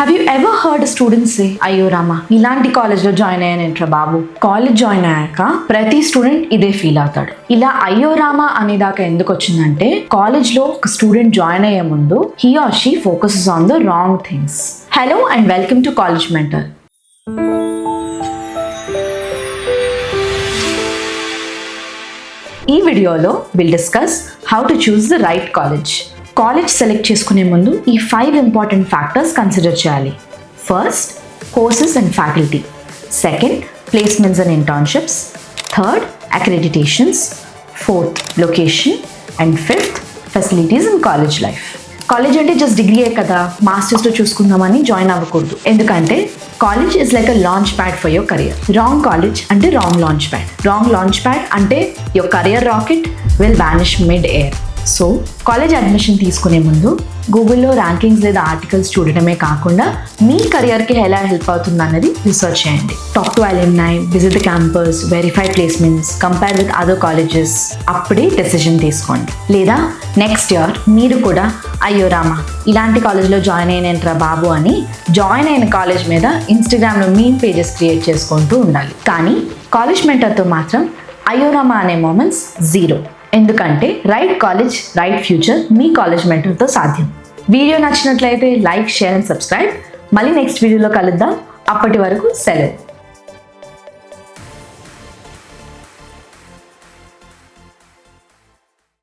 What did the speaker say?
Have you ever heard students అయ్యో రామా ఇలాంటి కాలేజ్లో జాయిన్ అయ్యానంట్రా బాబు? కాలేజ్ జాయిన్ అయ్యాక ప్రతి స్టూడెంట్ ఇదే ఫీల్ అవుతాడు. ఇలా అయ్యో రామా అనేదాకా ఎందుకు వచ్చిందంటే కాలేజ్లో ఒక స్టూడెంట్ జాయిన్ అయ్యే ముందు he or she focuses on the wrong things hello and welcome to college mentor ఈ వీడియోలో will discuss how to choose the right college college select చేసుకునే ముందు ఈ ఫైవ్ ఇంపార్టెంట్ ఫ్యాక్టర్స్ కన్సిడర్ చేయాలి. First courses and faculty. Second placements and internships. Third accreditations. Fourth location. And fifth facilities in college life. College అంటే just డిగ్రీయే కదా. మాస్టర్స్లో చూసుకుందామని join అవ్వకూడదు. ఎందుకంటే college is like a launch pad for your career wrong college అంటే wrong launch pad wrong launch pad అంటే your career rocket will vanish mid air so college admission తీసుకునే ముందు గూగుల్లో ర్యాంకింగ్స్ లేదా ఆర్టికల్స్ చూడటమే కాకుండా మీ కెరియర్కి ఎలా హెల్ప్ అవుతుంది అన్నది రీసెర్చ్ చేయండి. Talk to alumni visit the campus verify placements compare with other colleges అప్పుడే డెసిషన్ తీసుకోండి. లేదా నెక్స్ట్ ఇయర్ మీరు కూడా అయ్యో రామా ఇలాంటి కాలేజ్లో జాయిన్ అయినంట్రా బాబు అని జాయిన్ అయిన కాలేజ్ మీద ఇన్స్టాగ్రామ్లో మీ పేజెస్ క్రియేట్ చేసుకుంటూ ఉండాలి. కానీ కాలేజ్ మెంటర్తో మాత్రం అయ్యోరామా అనే మూమెంట్స్ జీరో ఎందుకంటే రైట్ కాలేజ్ రైట్ ఫ్యూచర్ మీ కాలేజ్ మెంటర్తో సాధ్యం. వీడియో నచ్చినట్లయితే లైక్ షేర్ అండ్ సబ్స్క్రైబ్. మళ్ళీ నెక్స్ట్ వీడియోలో కలుద్దాం. అప్పటి వరకు సెలవు.